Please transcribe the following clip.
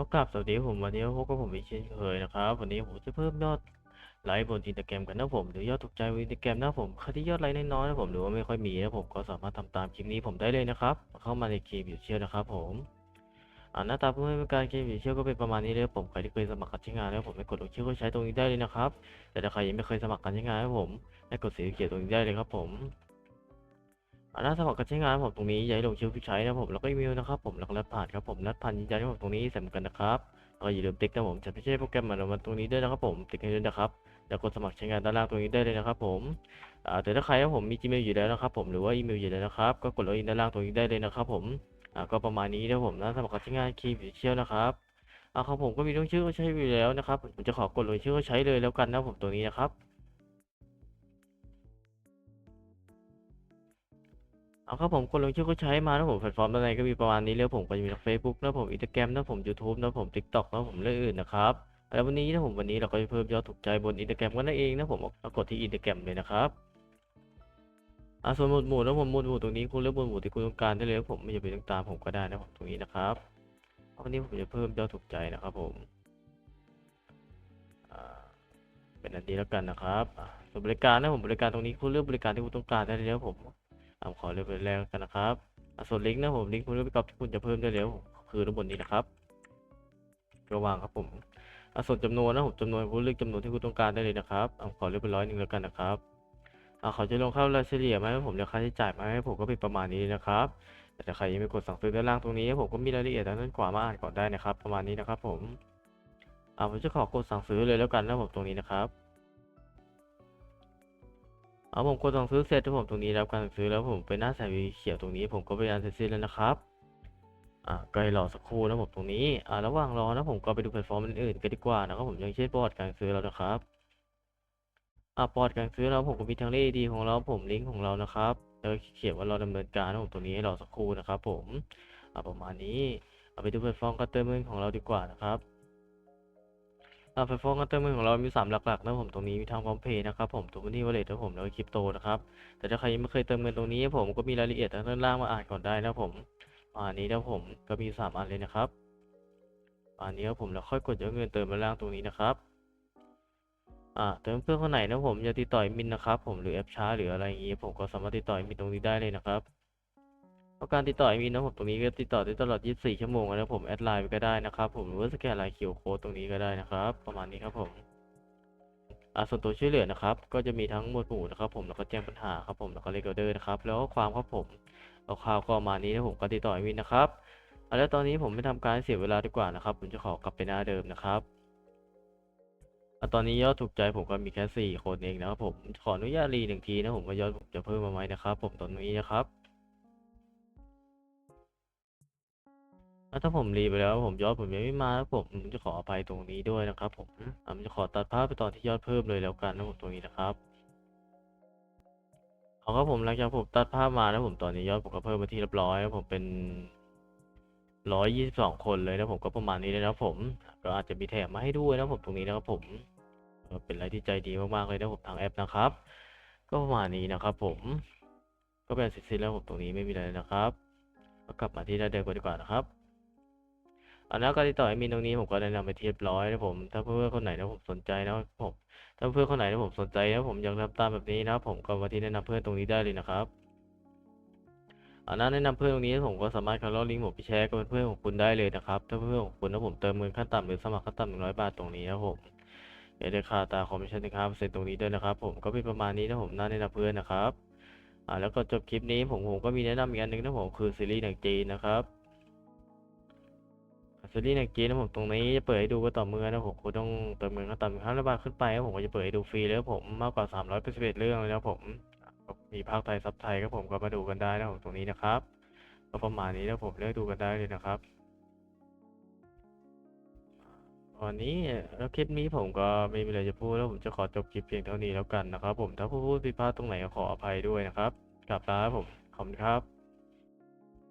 ก็กลับสวัสดีผมวันนี้พบกับผมอีกเช่นเคยนะครับวันนี้ผมจะเพิ่มยอดไลค์บนอินสตาแกรมกันนะผมหรือยอดถูกใจบนอินสตาแกรมนะผมใครที่ยอดไลค์น้อยๆนะผมหรือว่าไม่ค่อยมีนะผมก็สามารถทำตามคลิปนี้ผมได้เลยนะครับ เข้ามาในเกมอยู่เชียวนะครับ ผมอ่าหน้าตาผู้ให้บริการเกมอยู่เชียวก็เป็นประมาณนี้เลยผมใครที่เคยสมัครการใช้งานแล้วผมไปกดลงชื่อก็ใช้ตรงนี้ได้เลยนะครับแต่ถ้าใครยังไม่เคยสมัครการใช้งานนะผมให้กดสีเขียวตรงนี้ได้เลยครับผม น้าสมัครการใช้งานผมตรงนี้ย่าให้ลงชื่อผู้ใช้นะผมแล้วก็อีเมลนะครับผมแล้วก็รหัสผ่านครับผมรหัสผ่านยืนยันให้ผมตรงนี้สำคัญนะครับแล้วก็อย่าลืมติ๊กนะผมจะไม่ใช่โปรแกรมมามาตรงนี้ด้วยนะครับผมติ๊กให้ด้วยนะครับแล้วกดสมัครใช้งานด้านล่างตรงนี้ได้เลยนะครับผมแต่ถ้าใครนะผมมี Gmail อยู่แล้วนะครับผมหรือว่าอีเมลอยู่แล้วนะครับก็กดล็อกอินด้านล่างตรงนี้ได้เลยนะครับผมก็ประมาณนี้นะผมหน้าสมัครการใช้งานคีย์ฟิเชียลนะครับอ่าของผมก็มีลงชื่อก็ใช้อยู่แล้วนะครับผมจะขอกดลงชื่อก็ใช้เลยแล้วกันนะผมตรงนี้นะครับ เอาครับผมคนลงชื่อก็ใช้มานะผมแพลตฟอร์มด้านในก็มีประมาณนี้เลยผมก็จะมีทั้ง Facebook นะผม Instagram นะผม YouTube นะผม TikTok นะผมเรื่องอื่นนะครับแล้ววันนี้นะผมวันนี้เราก็จะเพิ่มยอดถูกใจบน Instagram กันนั่นเองนะผมเอากดที่ Instagram เลยนะครับอ่าส่วนหมวดหมู่นะผมหมวดหมู่ตรงนี้คุณเลือกหมวดหมู่ที่คุณต้องการได้เลยผมไม่จำเป็นต้องตามผมก็ได้นะผมตรงนี้นะครับวันนี้ผมจะเพิ่มยอดถูกใจนะครับผมเป็นอันนี้แล้วกันนะครับส่วนบริการนะผมบริการตรงนี้คุณเลือกบริการที่คุณต้องการได้เลยครับผม ผมขอเลือกเป็นแรกกันนะครับอะส่วนลิงก์นะผมลิงก์คุณเลือกไปกับที่คุณจะเพิ่มได้แล้วคือทั้งหมดนี้นะครับระว่างครับผมอะส่วนจำนวนนะผมจำนวนคุณเลือกจำนวนที่คุณต้องการได้เลยนะครับอะผมขอเลือกเป็นร้อยหนึ่งแล้วกันนะครับอะเขาจะลงเข้ารายเฉลี่ยมาให้ผมเดี๋ยวค่าใช้จ่ายมาให้ผมก็เป็นประมาณนี้นะครับ แต่ถ้าใครยังไม่กดสั่งซื้อด้านล่างตรงนี้ผมก็มีรายละเอียดด้านนั้นกว่ามาอ่านก่อนได้นะครับ ประมาณนี้นะครับผมอะผมจะขอกดสั่งซื้อเลยแล้วกันนะผมตรงนี้นะครับ เอาผมกดสั่งซื้อเสร็จแล้วผมตรงนี้รับการสั่งซื้อแล้วผมไปหน้าสายสีเขียวตรงนี้ ผมก็ไปอ่านเสร็จสิ้นแล้วนะครับอ่าก็รอสักครู่นะผมตรงนี้อ่าระหว่างรอนะผมก็ไปดูแพลตฟอร์มอื่นๆกันดีกว่านะครับผมอย่างเช่นประวัติการซื้อเรานะครับอ่าประวัติการซื้อเราผมก็มีทั้งเลขดีของเราผมลิงก์ของเรานะครับแล้วเขียนว่าเราดำเนินการนะผมตรงนี้ให้รอสักครู่นะครับ ผมอ่าประมาณนี้เอาไปดูแพลตฟอร์มการเติมเงินของเราดีกว่านะครับาแพลตฟอร์มการเติมเงินของเรา มีสามหลักๆนะผมตรงนี้มีทางพร้อมเพย์นะครับผมตัวนี้วอลเล็ตนะผมแล้วก็คริปโตนะครับแต่ถ้าใครยังไม่เคยเติมเงินตรงนี้ผมก็มีรายละเอียดทางด้านล่างมาอ่านก่อนได้นะผมอันนี้นะผมก็มีสามอันเลยนะครับอันนี้ผมแล้วค่อยกดยอดเงินเติมมาล่างตรงนี้นะครับอ่าเติมเพื่อนคนไหนนะผมจะติดต่อมินนะครับผมหรือแอปช้าหรืออะไรอย่างงี้ผมก็สามารถติดต่อมินตรงนี้ได้เลยนะครับ เพราะการติดต่อมินะผมตรงนี้ก็ติดต่อได้ตลอด 24 ชั่วโมงนะผมแอดไลน์ไปก็ได้นะครับผมหรือว่าสแกนลน์คิวโค้ดตรงนี้ก็ได้นะครับ ประมาณนี้ครับผมอ่าส่วนตัวช่วยเหลือนะครับ ก็จะมีทั้งหมวดหมู่นะครับผมแล้วก็แจ้งปัญหาครับผมแล้วก็เลขออเดอร์นะครับแล้วก็ความครับผมคร่าวก็ประมาณนี้นะผมก็ติดต่อแอดมินนะครับอ่าแล้วตอนนี้ผมไม่ทำการเสียเวลาดีกว่านะครับ ผมจะขอกลับไปหน้าเดิมนะครับอ่าตอนนี้ยอดถูกใจผมก็มีแค่สี่คนเองนะครับผมขออนุญาตรีหนึ่งทีนะผมว่ายอดผมจะเพิ่มมาไหมนะครับ ผมตอนนี้นะครับ แล้วถ้าผมรีไปแล้วผมยอดผมยังไม่มาผมจะขออภัยตรงนี้ด้วยนะครับ ผมผมจะขอตัดภาพไปตอนที่ยอดเพิ่มเลยแล้วกันนะผมตรงนี้นะครับเอาครับผมหลังจากผมตัดภาพมาแล้วผมตอนนี้ยอดผมก็เพิ่มมาที่เรียบร้อยแล้วผมเป็นร้อยยี่สิบสองคนเลยนะผมก็ประมาณนี้เลยนะครับผมก็อาจจะมีแถมมาให้ด้วยนะผมตรงนี้นะครับผมเป็นอะไรที่ใจดีมากๆเลยนะผมทางแอปนะครับ ก็ประมาณนี้นะครับ ผมก็เป็นสิ้นแล้วผมตรงนี้ไม่มีอะไรนะครับก็กลับมาที่หน้าเดิมกันดีกว่านะครับ อันนั้นก็ติดต่อแอดมินตรงนี้ผมก็แนะนำไปที่เรียบร้อยนะผม ถ้าเพื่อนคนไหนนะผมสนใจนะผมถ้าเพื่อนคนไหนที่ผมสนใจนะผมอยากทำตามแบบนี้นะผมก็มาที่แนะนำเพื่อนตรงนี้ได้เลยนะครับอันนั้นแนะนำเพื่อนตรงนี้ผมก็สามารถคาร์ลลิงก์ผมไปแชร์กับเพื่อนของคุณได้เลยนะครับถ้าเพื่อนของคุณนะผมเติมเงินขั้นต่ำหรือสมัครขั้นต่ำหนึ่งร้อยบาทตรงนี้นะผมอย่าได้คาตาคอมมิชชั่นนะครับเซ็นตรงนี้ด้วยนะครับ ผมก็เป็นประมาณนี้นะผมน่าแนะนำเพื่อนนะครับอ่าแล้วก็จบคลิปนี้ผมผมก็มีแนะนำอีกอันหนึ่งนะผมคือซีรีส์หนังจีนนะครับ ซีรีส์หนังจีนะผมตรงนี้จะเปิดให้ดูก็ต่อเมื่อนะผมคุณต้องเติมเงินขั้นต่ำห้าร้อยบาทขึ้นไปนะผมก็จะเปิดให้ดูฟรีแล้วผมมากกว่าสามร้อยเป็นสิบเอ็ดเรื่องเลยนะผมมีภาคไทยซับไทยก็ผมก็มาดูกันได้นะผมตรงนี้นะครับก็ประมาณนี้นะผมเลือกดูกันได้เลยนะครับวันนี้แล้วคลิปนี้ผมก็ไม่มีอะไรจะพูดแล้วผมจะขอจบคลิปเพียงเท่านี้แล้วกันนะครับ ผมถ้าผู้พูดผิดพลาดตรงไหนก็ขออภัยด้วยนะครับกลับลาครับผมขอบคุณครับ